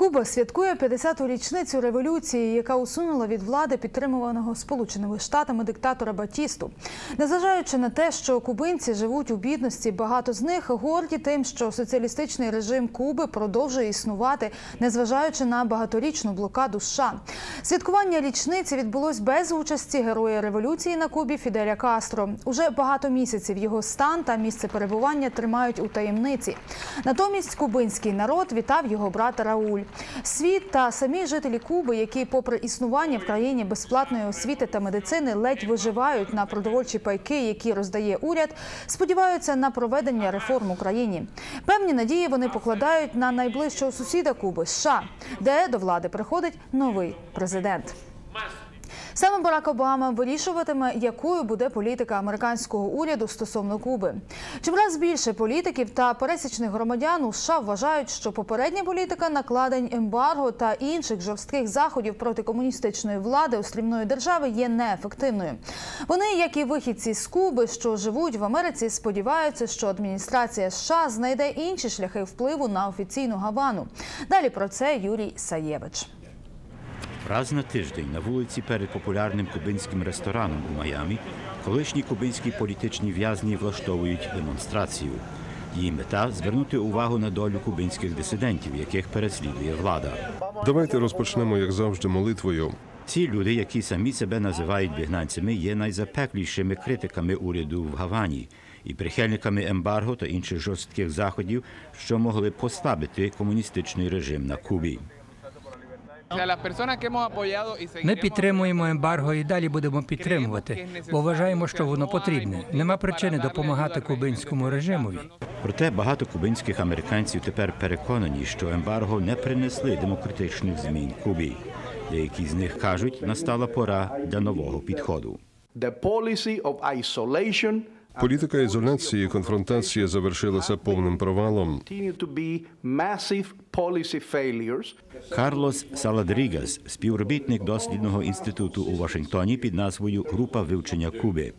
Куба святкує 50-ту річницю революції, яка усунула від влади підтримуваного Сполученими Штатами диктатора Батісту. Незважаючи на те, що кубинці живуть у бідності, багато з них горді тим, що соціалістичний режим Куби продовжує існувати, незважаючи на багаторічну блокаду США. Святкування річниці відбулось без участі героя революції на Кубі Фіделя Кастро. Уже багато місяців його стан та місце перебування тримають у таємниці. Натомість кубинський народ вітав його брата Рауль. Світ та самі жителі Куби, які, попри існування в країні безплатної освіти та медицини, ледь виживають на продовольчі пайки, які роздає уряд, сподіваються на проведення реформ у країні. Певні надії вони покладають на найближчого сусіда Куби США, де до влади приходить новий президент. Саме Барак Обама вирішуватиме, якою буде політика американського уряду стосовно Куби. Чимраз більше політиків та пересічних громадян у США вважають, що попередня політика накладень ембарго та інших жорстких заходів проти комуністичної влади острівної держави є неефективною. Вони, як і вихідці з Куби, що живуть в Америці, сподіваються, що адміністрація США знайде інші шляхи впливу на офіційну Гавану. Далі про це Юрій Саєвич. Раз на тиждень на вулиці перед популярним кубинським рестораном у Майамі колишні кубинські політичні в'язні влаштовують демонстрацію. Її мета звернути увагу на долю кубинських дисидентів, яких переслідує влада. Давайте розпочнемо, як завжди, молитвою. Ці люди, які самі себе називають бігнанцями, є найзапеклішими критиками уряду в Гавані і прихильниками ембарго та інших жорстких заходів, що могли послабити комуністичний режим на Кубі. Ми підтримуємо ембарго і далі будемо підтримувати, бо вважаємо, що воно потрібне. Нема причини допомагати кубинському режимові. Проте багато кубинських американців тепер переконані, що ембарго не принесли демократичних змін Кубі. Деякі з них кажуть, настала пора для нового підходу. The policy of isolation Політика ізоляції і конфронтації завершилася повним провалом. Карлос Саладрігас, співробітник дослідного інституту у Вашингтоні під назвою Група вивчення Куби.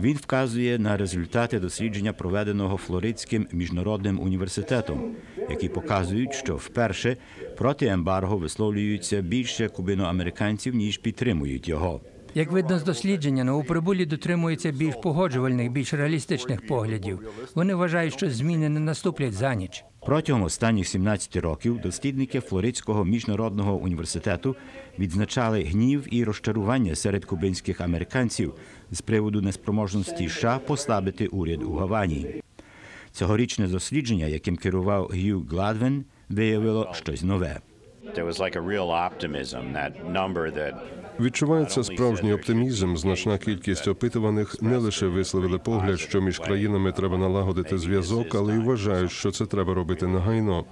Він вказує на результати дослідження, проведеного Флоридським міжнародним університетом, які показують, що вперше проти ембарго висловлюються більше кубиноамериканців, ніж підтримують його. Як видно з дослідження, новоприбулі дотримуються більш погоджувальних, більш реалістичних поглядів. Вони вважають, що зміни не наступлять за ніч. Протягом останніх 17 років дослідники Флоридського міжнародного університету відзначали гнів і розчарування серед кубинських американців з приводу неспроможності США послабити уряд у Гавані. Цьогорічне дослідження, яким керував Гью Гладвен, виявило щось нове. There was like a real optimism, that number that Відчувається справжній оптимізм. Значна кількість опитуваних не лише висловили погляд, що між країнами треба налагодити зв'язок, але й вважають, що це треба робити негайно.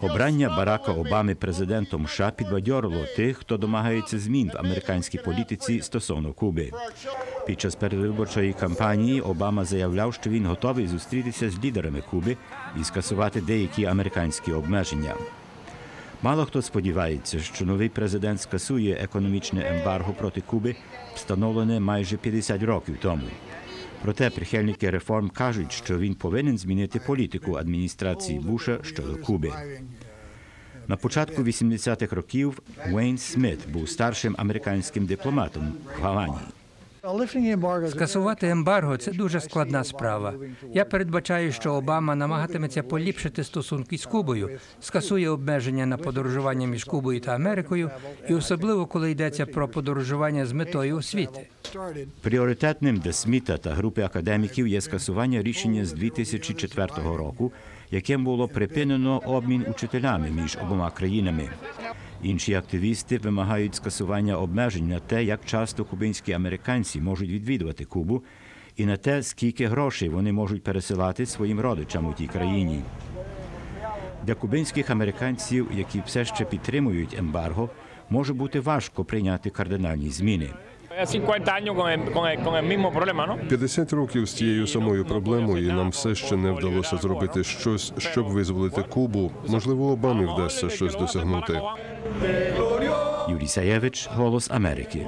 Обрання Барака Обами президентом США підбадьорило тих, хто домагається змін в американській політиці стосовно Куби. Під час передвиборчої кампанії Обама заявляв, що він готовий зустрітися з лідерами Куби і скасувати деякі американські обмеження. Мало хто сподівається, що новий президент скасує економічне ембарго проти Куби, встановлене майже 50 років тому. Проте прихильники реформ кажуть, що він повинен змінити політику адміністрації Буша щодо Куби. На початку 80-х років Уейн Сміт був старшим американським дипломатом в Гавані. Скасувати ембарго це дуже складна справа. Я передбачаю, що Обама намагатиметься поліпшити стосунки з Кубою, скасує обмеження на подорожування між Кубою та Америкою, і особливо коли йдеться про подорожування з метою освіти. Пріоритетним для Сміта та групи академіків є скасування рішення з 2004 року, яким було припинено обмін учителями між обома країнами. Інші активісти вимагають скасування обмежень на те, як часто кубинські американці можуть відвідувати Кубу, і на те, скільки грошей вони можуть пересилати своїм родичам у тій країні. Для кубинських американців, які все ще підтримують ембарго, може бути важко прийняти кардинальні зміни. 50 años con el, mismo problema, ¿no? 50 років з тією самою проблемою, і нам все ще не вдалося зробити щось, щоб визволити Кубу. Можливо, Обамі вдасться щось досягнути. Юрій Саєвич, Голос Америки.